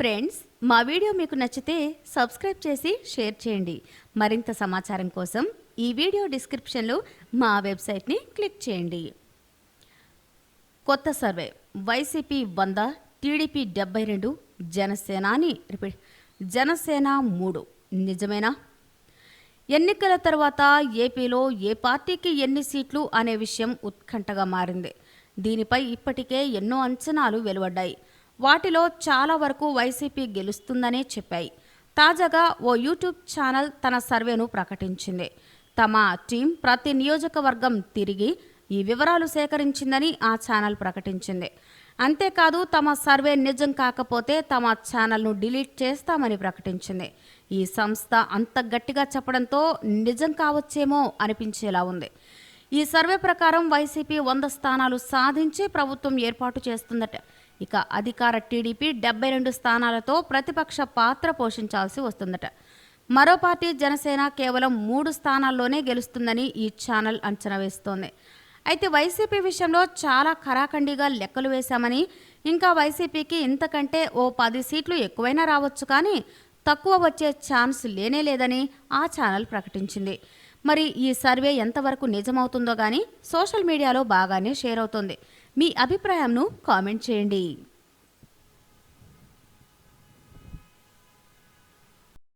Friends మా video మీకు నచ్చితే సబ్స్క్రైబ్ చేసి షేర్ చేయండి. మరింత సమాచారం కోసం ఈ వీడియో డిస్క్రిప్షన్లో మా వెబ్సైట్ని క్లిక్ చేయండి. కొత్త సర్వే. వైసీపీ వంద టీడీపీ డెబ్బై రెండు జనసేనాని రిపీట్ జనసేన మూడు. నిజమేనా? ఎన్నికల తర్వాత ఏపీలో ఏ పార్టీకి ఎన్ని సీట్లు అనే విషయం ఉత్కంఠగా మారింది. దీనిపై ఇప్పటికే ఎన్నో అంచనాలు వెలువడ్డాయి. వాటిలో చాలా వరకు వైసీపీ గెలుస్తుందనే చెప్పాయి. తాజాగా ఓ యూట్యూబ్ ఛానల్ తన సర్వేను ప్రకటించింది. తమ టీం ప్రతి నియోజకవర్గం తిరిగి ఈ వివరాలు సేకరించిందని ఆ ఛానల్ ప్రకటించింది. అంతేకాదు తమ సర్వే నిజం కాకపోతే తమ ఛానల్ను డిలీట్ చేస్తామని ప్రకటించింది. ఈ సంస్థ అంత గట్టిగా చెప్పడంతో నిజం కావచ్చేమో అనిపించేలా ఉంది. ఈ సర్వే ప్రకారం వైసీపీ వంద స్థానాలు సాధించి ప్రభుత్వం ఏర్పాటు చేస్తుందట. ఇక అధికార టీడీపీ డెబ్బై రెండు స్థానాలతో ప్రతిపక్ష పాత్ర పోషించాల్సి వస్తుందట. మరో పార్టీ జనసేన కేవలం మూడు స్థానాల్లోనే గెలుస్తుందని ఈ ఛానల్ అంచనా వేస్తోంది. అయితే వైసీపీ విషయంలో చాలా ఖరాఖండిగా లెక్కలు వేశామని ఇంకా వైసీపీకి ఇంతకంటే ఓ పది సీట్లు ఎక్కువైనా రావచ్చు కానీ తక్కువ వచ్చే ఛాన్స్ లేనే లేదని ఆ ఛానల్ ప్రకటించింది. మరి ఈ సర్వే ఎంతవరకు నిజమవుతుందో కానీ సోషల్ మీడియాలో బాగానే షేర్ అవుతుంది. మీ అభిప్రాయంను కామెంట్ చేయండి.